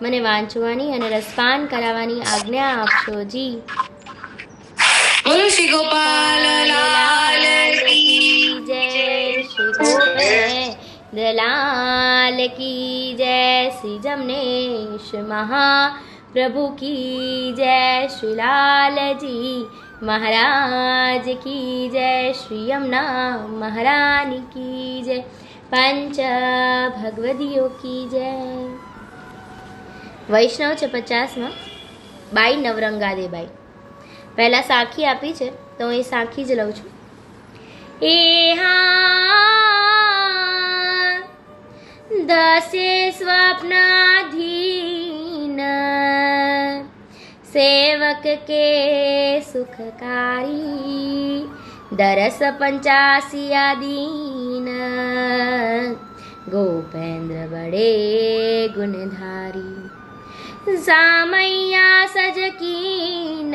મને વાંચવાની અને રસપાન કરાવવાની આજ્ઞા આપશો જી. બોલો શ્રી ગોપાલ લાલ કી જય શ્રી ગોપેન્દ્રલાલ કી જય શ્રી જમનેશ મહાપ્રભુ કી જય શ્રી લાલજી મહારાજ કી જય શ્રી યમુના મહારાની કી જય પંચ ભગવદીઓ કી જય. વૈષ્ણવ છે પચાસમાં? બાઈ નવરંગાદેબાઈ. પહેલાં સાખી આપી છે, તો હું એ સાખી જ લઉં છું. એ હા, દસે સ્વપ્નાધીન સેવક કે સુખકારી, દરસ પંચાસિયા દીન. ગોપેન્દ્ર બડે ગુણધારી. जामय्या सजकीन।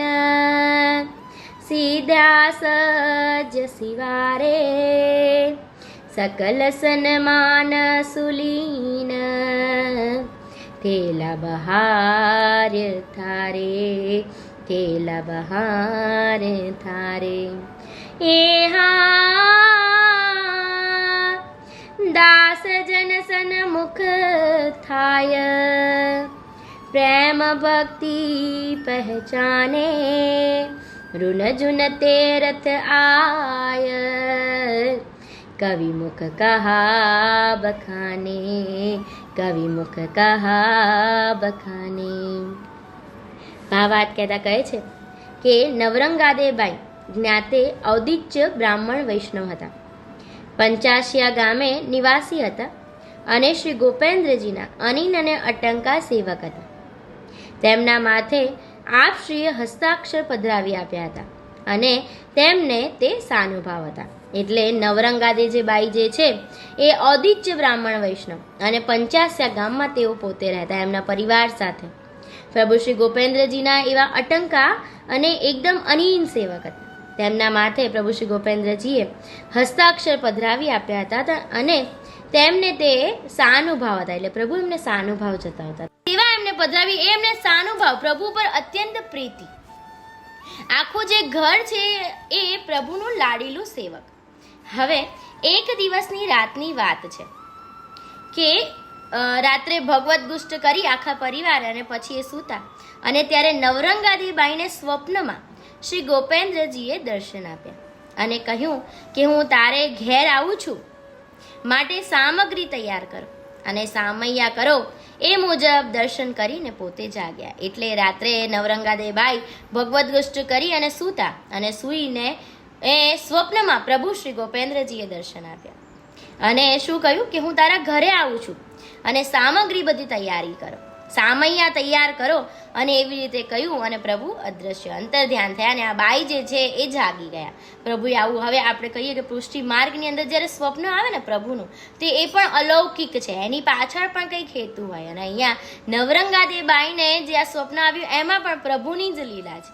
सज सज सिवाे सकल सन्मान सुलीन। तेला बहार थारे। तेला बहार थारे। एहा सन मुख थाय। પ્રેમ ભક્તિ પહેચાને, ઋણ જુન તેરથ આય. કવિ મુખ કહા બખાને કવિ મુખ કહા બખાને આ વાત કહેતા કહે છે કે નવરંગાદેબાઈ જ્ઞાતે ઔદિચ્ય બ્રાહ્મણ વૈષ્ણવ હતા. પંચાશિયા ગામે નિવાસી હતા અને શ્રી ગોપેન્દ્રજીના અનિન અને અટંકા સેવક હતા. તેમના માથે આપશ્રીએ હસ્તાક્ષર પધરાવી આપ્યા હતા અને તેમને તે સાનુભાવ હતા. એટલે નવરંગાદે જે બાઈ જે છે, એ ઔદિત્ય બ્રાહ્મણ વૈષ્ણવ અને પંચાસ્યા ગામમાં તેઓ પોતે રહેતા, એમના પરિવાર સાથે. પ્રભુ શ્રી ગોપેન્દ્રજીના એવા અટંકા અને એકદમ અનીન સેવક હતા. તેમના માથે પ્રભુ શ્રી ગોપેન્દ્રજીએ હસ્તાક્ષર પધરાવી આપ્યા હતા અને તેમને તે સાનુભાવ હતા. એટલે પ્રભુ એમને સાનુભાવ જતાવતા સેવા એમને પધરાવી એમને સાનુભાવ. પ્રભુ પર અત્યંત પ્રીતિ. આખું જે ઘર છે એ પ્રભુનું લાડીલું સેવક. હવે એક દિવસની રાતની વાત છે કે રાત્રે ભગવત ગુષ્ટ કરી આખા પરિવાર અને પછી એ સૂતા. અને ત્યારે નવરંગાદી બાઈને સ્વપ્નમાં શ્રી ગોપેન્દ્રજીએ દર્શન આપ્યા. અને કહ્યું કે હું તારે ઘેર આવું છું. માટે સામગ્રી તૈયાર કરો અને સામૈયા કરો. એ મુજબ દર્શન કરીને પોતે જાગ્યા. એટલે રાત્રે નવરંગાદે બાઈ ભગવદ્ ગુષ્ટ કરી અને સૂતા અને સૂઈને એ સ્વપ્નમાં પ્રભુ શ્રી ગોપેન્દ્રજીએ દર્શન આપ્યા. અને શું કહ્યું કે હું તારા ઘરે આવું છું અને સામગ્રી બધી તૈયારી કરો. સામૈયા તૈયાર કરો અને એવી રીતે કહ્યું અને પ્રભુ અદ્રશ્ય અંતર ધ્યાન થયા અને આ બાઈ જે છે એ જાગી ગયા. પ્રભુએ આવું હવે આપણે કહીએ કે પૃષ્ટિ માર્ગની અંદર જ્યારે સ્વપ્ન આવે ને પ્રભુનું, તે એ પણ અલૌકિક છે. એની પાછળ પણ કંઈક હેતુ હોય અને અહીંયા નવરંગાદે બાઈને જે આ સ્વપ્ન આવ્યું, એમાં પણ પ્રભુની જ લીલા છે.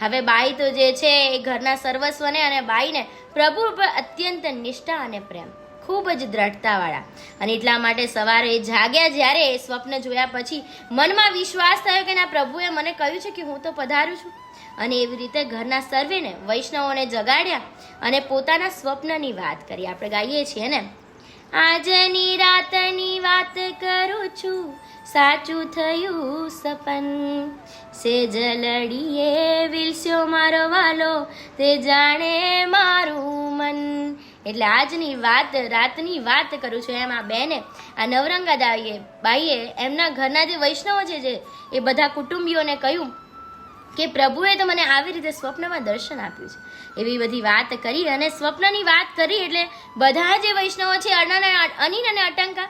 હવે બાઈ તો જે છે એ ઘરના સર્વસ્વને અને બાઈને પ્રભુ પર અત્યંત નિષ્ઠા અને પ્રેમ ખૂબ જ દ્રઢતાવાળા. અને એટલા માટે સવારે જાગ્યા જ્યારે એ સ્વપ્ન જોયા પછી મનમાં વિશ્વાસ થયો કે ના, પ્રભુએ મને કહ્યું છે કે હું તો પધારું છું. અને એવી રીતે ઘરના સર્વેને, વૈષ્ણવોને જગાડ્યા અને પોતાના સ્વપ્નની વાત કરી. આપણે ગાઈએ છીએ ને? આજની રાતની વાત કરું છું. સાચું થયું સપન. સે જલડીએ વિલસ્યો મારો વાલો, તે જાણે મારું મન. એટલે આજની વાત, રાતની વાત કરું છું એમ આ બેને. આ નવરંગા દાઈએ બાઈએ એમના ઘરના જે વૈષ્ણવો છે જે એ બધા કુટુંબીઓને કહ્યું કે, પ્રભુએ તો મને આવી રીતે સ્વપ્નમાં દર્શન આપ્યું છે. એવી બધી વાત કરી અને સ્વપ્નની વાત કરી એટલે બધા જે વૈષ્ણવો છે, અનન- અનિન અને અટંકા,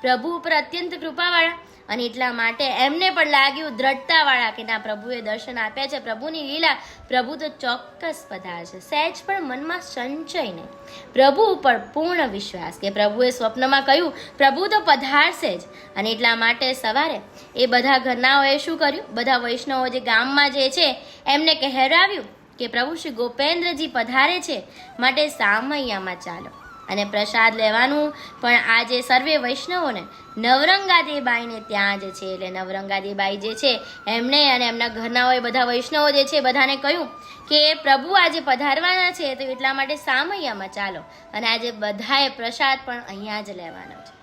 પ્રભુ ઉપર અત્યંત કૃપાવાળા અને એટલા માટે એમને પણ લાગ્યું દ્રઢતાવાળા કે ના, પ્રભુએ દર્શન આપ્યા છે. પ્રભુની લીલા પ્રભુ તો ચોક્કસ પધારશે સહેજ પણ મનમાં સંચય નહીં. પ્રભુ ઉપર પૂર્ણ વિશ્વાસ કે પ્રભુએ સ્વપ્નમાં કહ્યું, પ્રભુ તો પધારશે જ. અને એટલા માટે સવારે એ બધા ઘરનાઓએ શું કર્યું? બધા વૈષ્ણવો જે ગામમાં જે છે, એમને કહેરાવ્યું કે પ્રભુ શ્રી ગોપેન્દ્રજી પધારે છે. માટે સામૈયામાં ચાલો. અને પ્રસાદ લેવાનું. પણ આજે સર્વે વૈષ્ણવોને નવરંગાદેબાઈને ત્યાં જ છે. એટલે નવરંગાદેબાઈ જે છે એમણે અને એમના ઘરના હોય બધા વૈષ્ણવો જે છે, બધાને કહ્યું કે પ્રભુ આજે પધારવાના છે, તો એટલા માટે સામૈયામાં ચાલો. અને આજે બધાએ પ્રસાદ પણ અહીંયા જ લેવાનો છે.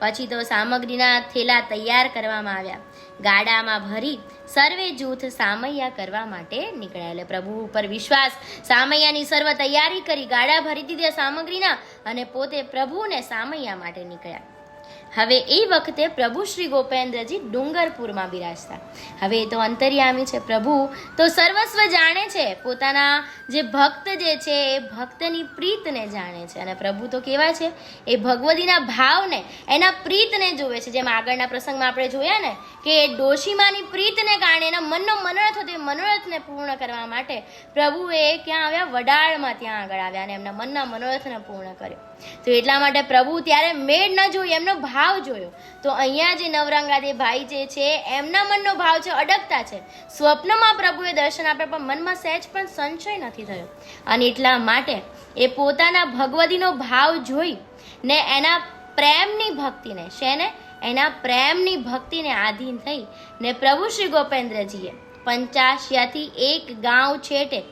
પછી તો સામગ્રીના થેલા તૈયાર કરવામાં આવ્યા. ગાડામાં ભરી સર્વે જૂથ સામૈયા કરવા માટે નીકળ્યા. એટલે પ્રભુ ઉપર વિશ્વાસ, સામૈયાની સર્વ તૈયારી કરી, ગાડા ભરી દીધા સામગ્રીના અને પોતે પ્રભુને સામૈયા માટે નીકળ્યા. હવે એ વખતે પ્રભુ શ્રી ગોપેન્દ્રજી ડુંગરપુરમાં બિરાજતા. હવે એ તો અંતર્યામી છે પ્રભુ. તો સર્વસ્વ જાણે છે, પોતાના જે ભક્ત જે છે, એ ભક્તની પ્રીતને જાણે છે. અને પ્રભુ તો કેવા છે? એ ભગવતીના ભાવને, એના પ્રીતને જોવે છે. જેમ આગળના પ્રસંગમાં આપણે જોયા ને, કે ડોશીમાની પ્રીતને કારણે એના મનનો મનોરથ હતો, એ મનોરથને પૂર્ણ કરવા માટે પ્રભુએ ક્યાં આવ્યા? વડાળમાં ત્યાં આગળ આવ્યા અને એમના મનના મનોરથને પૂર્ણ કર્યો. તો એટલા માટે પ્રભુ ત્યારે મેળ ન જોઈએ એમનો ભાવ જોયો. તો અહીંયા જે નવરંગાદે ભાઈ જે છે, એમના મનનો ભાવ છે અડગતા છે. સ્વપ્નમાં પ્રભુએ દર્શન આપ્યા પણ મનમાં સહેજ પણ સંશય નથી થયો. અને એટલા માટે એ પોતાના ભગવતીનો ભાવ જોઈ ને એના પ્રેમની ભક્તિને શેને એના પ્રેમની ભક્તિને આધીન થઈ ને પ્રભુ શ્રી ગોપેન્દ્રજીએ પંચાશિયાથી એક ગાંવ છેટે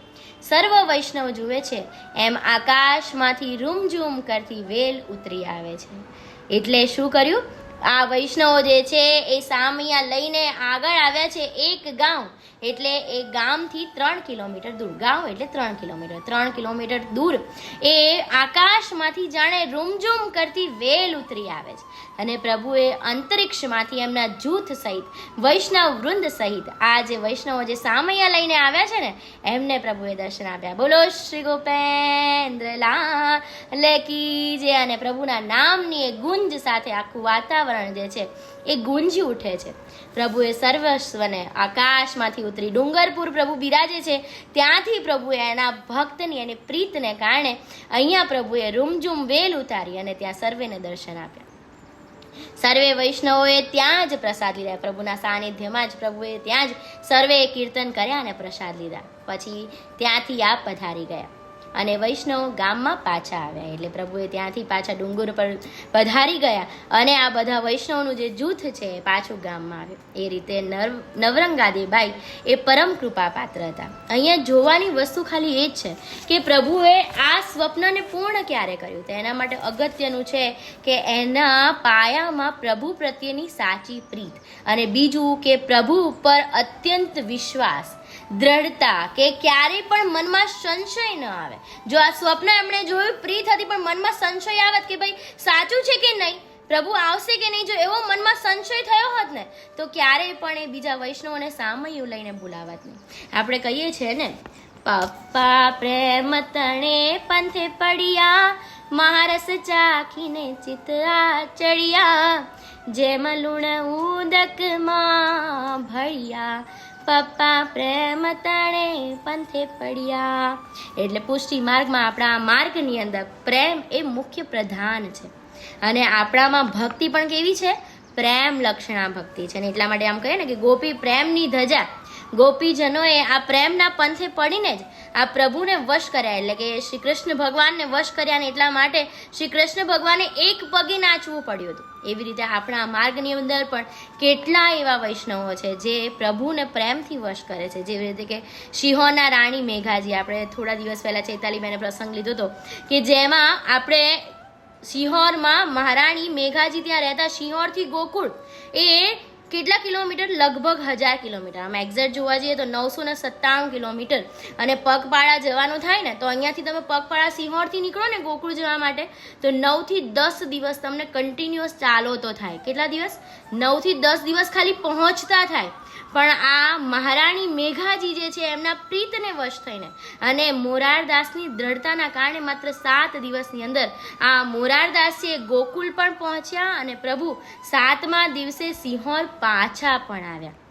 સર્વ વૈષ્ણવ જુએ છે. એમ આકાશમાંથી રૂમઝૂમ કરતી વેલ ઉતરી આવે છે. એટલે શું કર્યું? આ વૈષ્ણવો જે છે એ સામૈયા લઈને આગળ આવ્યા છે એક ગામ. એટલે એ ગામથી ત્રણ કિલોમીટર દૂર. ગામ એટલે ત્રણ કિલોમીટર. ત્રણ કિલોમીટર દૂર. એ આકાશમાંથી જાણે રૂમઝૂમ કરતી વેલ ઉતરી આવે છે. અને પ્રભુએ અંતરિક્ષમાંથી એમના જૂથ સહિત, વૈષ્ણવ વૃંદ સહિત, આ જે વૈષ્ણવો જે સામૈયા લઈને આવ્યા છે ને, એમને પ્રભુએ દર્શન આપ્યા. બોલો શ્રી ગોપેન્દ્ર લાલ કી જે અને પ્રભુના નામની એ ગુંજ સાથે આખું વાતાવરણ જે છે, એ ગુંજી ઉઠે છે. પ્રભુએ સર્વસ્વને આકાશમાંથી ઉતરી ડુંગરપુર પ્રભુ બિરાજે છે. ત્યાંથી પ્રભુએ એના ભક્તની અને પ્રીતને કારણે અહીંયા પ્રભુએ રૂમઝૂમ વેલ ઉતારી અને ત્યાં સર્વેને દર્શન આપ્યા. સર્વે વૈષ્ણવોએ ત્યાં જ પ્રસાદ લીધા. પ્રભુના સાનિધ્યમાં જ પ્રભુએ ત્યાં જ સર્વે કીર્તન કર્યા અને પ્રસાદ લીધા. પછી ત્યાંથી આ પધારી ગયા. અને વૈષ્ણવ ગામમાં પાછા આવ્યા. એટલે પ્રભુએ ત્યાંથી પાછા ડુંગર પર પધારી ગયા અને આ બધા વૈષ્ણવનું જે જૂથ છે એ પાછું ગામમાં આવ્યું. એ રીતે નવ નવરંગાદેબાઈ એ પરમ કૃપા પાત્ર હતા. અહીંયા જોવાની વસ્તુ ખાલી એ જ છે કે પ્રભુએ આ સ્વપ્નને પૂર્ણ ક્યારે કર્યું? તો એના માટે અગત્યનું છે કે એના પાયામાં પ્રભુ પ્રત્યેની સાચી પ્રીત. અને બીજું કે પ્રભુ ઉપર અત્યંત વિશ્વાસ દ્રઢતા કે ક્યારેય પણ મનમાં સંશય ન આવે. જો આ સ્વપ્ન એમણે જોયું, પ્રીત હતી, પણ મનમાં સંશય આવત કે ભાઈ, સાચું છે કે નહીં? પ્રભુ આવશે કે નહીં? જો એવો મનમાં સંશય થયો હોત ને, તો ક્યારેય પણ એ બીજા વૈષ્ણવોને સામયું લઈને બોલાવત નહીં. આપણે કહીએ છીએ ને, પપ્પા પ્રેમ તણે પંથે પડ્યા મહારસ ચાખીને ચિત ચડિયા જેમ લુણ ઉદકમાં ભળ્યા પપ્પા પ્રેમ તણે પંથે પડ્યા. એટલે પુષ્ટિ માર્ગમાં આપણા માર્ગની અંદર પ્રેમ એ મુખ્ય પ્રધાન છે. અને આપણામાં ભક્તિ પણ કેવી છે? પ્રેમ લક્ષણા ભક્તિ છે. ને એટલા માટે આમ કહીએ ને કે ગોપી પ્રેમની ધજા ગોપીજનોએ આ પ્રેમના પંથે પડીને જ આ પ્રભુને વશ કર્યા. એટલે કે શ્રી કૃષ્ણ ભગવાનને વશ કર્યા ને એટલા માટે શ્રી કૃષ્ણ ભગવાને એક પગે નાચવું પડ્યું હતું. એવી રીતે આપણા માર્ગની અંદર પણ કેટલા એવા વૈષ્ણવો છે જે પ્રભુને પ્રેમથી વશ કરે છે. જેવી રીતે કે સિંહોના રાણી મેઘાજી, આપણે થોડા દિવસ પહેલાં ચૈતાલીબેને પ્રસંગ લીધો હતો કે જેમાં આપણે સિંહોરમાં મહારાણી મેઘાજી ત્યાં રહેતા, સિંહોરથી ગોકુળ એ કેટલા કિલોમીટર? લગભગ હજાર કિલોમીટર. આમ એક્ઝેક્ટ જોવા જઈએ તો નવસો ને સત્તાણું કિલોમીટર. અને પગપાળા જવાનું થાય ને, તો અહીંયાથી તમે પગપાળા સિંહોરથી નીકળો ને ગોકુળ જવા માટે, તો નવથી દસ દિવસ તમને કન્ટિન્યુઅસ ચાલો તો થાય. કેટલા દિવસ? નવથી દસ દિવસ ખાલી પહોંચતા થાય. પણ આ મહારાણી મેઘાજી જે છે, એમના પ્રીતને વશ થઈને અને મોરારદાસની દ્રઢતાના કારણે માત્ર સાત દિવસની અંદર આ મોરારદાસ ગોકુલ પણ પહોંચ્યા અને પ્રભુ સાતમા દિવસે સિંહોર પાછા પણ આવ્યા.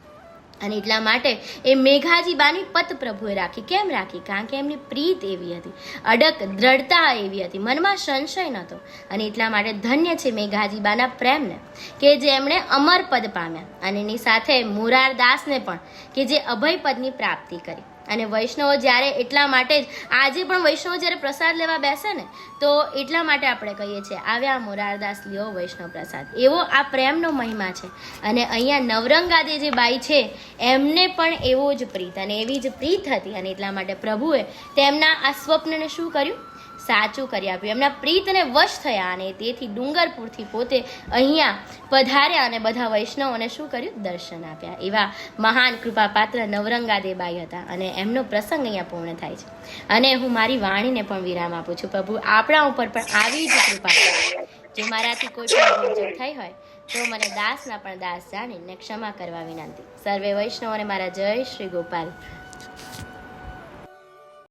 અને એટલા માટે એ મેઘાજીબાની પત પ્રભુએ રાખી. કેમ રાખી? કારણ કે એમની પ્રીત એવી હતી. અડક, દ્રઢતા એવી હતી. મનમાં સંશય નહોતો. અને એટલા માટે ધન્ય છે મેઘાજીબાના પ્રેમને કે જેમણે અમર પદ પામ્યા. અને એની સાથે મુરારદાસને પણ કે જે અભય પદની પ્રાપ્તિ કરી. અને વૈષ્ણવો જ્યારે એટલા માટે જ, આજે પણ વૈષ્ણવો જ્યારે પ્રસાદ લેવા બેસે ને, તો એટલા માટે આપણે કહીએ છીએ, આવ્યા મોરારદાસ લ્યો વૈષ્ણવ પ્રસાદ. એવો આ પ્રેમનો મહિમા છે. અને અહીંયા નવરંગાદે જે બાઈ છે, એમને પણ એવો જ પ્રીત, અને એવી જ પ્રીત હતી, અને એટલા માટે પ્રભુએ તેમના આ સ્વપ્નને શું કર્યું? સાચું કરી આપ્યું. એમના પ્રીતને વશ થયા અને તેથી ડુંગરપુરથી પોતે અહીંયા પધાર્યા અને બધા વૈષ્ણવોને શું કર્યું? દર્શન આપ્યા. એવા મહાન કૃપાપાત્ર નવરંગાદેબાઈ હતા અને એમનો પ્રસંગ અહીંયા પૂર્ણ થાય છે. અને હું મારી વાણીને પણ વિરામ આપું છું. પ્રભુ, આપણા ઉપર પણ આવી જ કૃપા જો મારાથી કોઈ પણ થઈ હોય, તો મને દાસના પણ દાસ જાણીને ક્ષમા કરવા વિનંતી. સર્વે વૈષ્ણવોને મારા જય શ્રી ગોપાલ.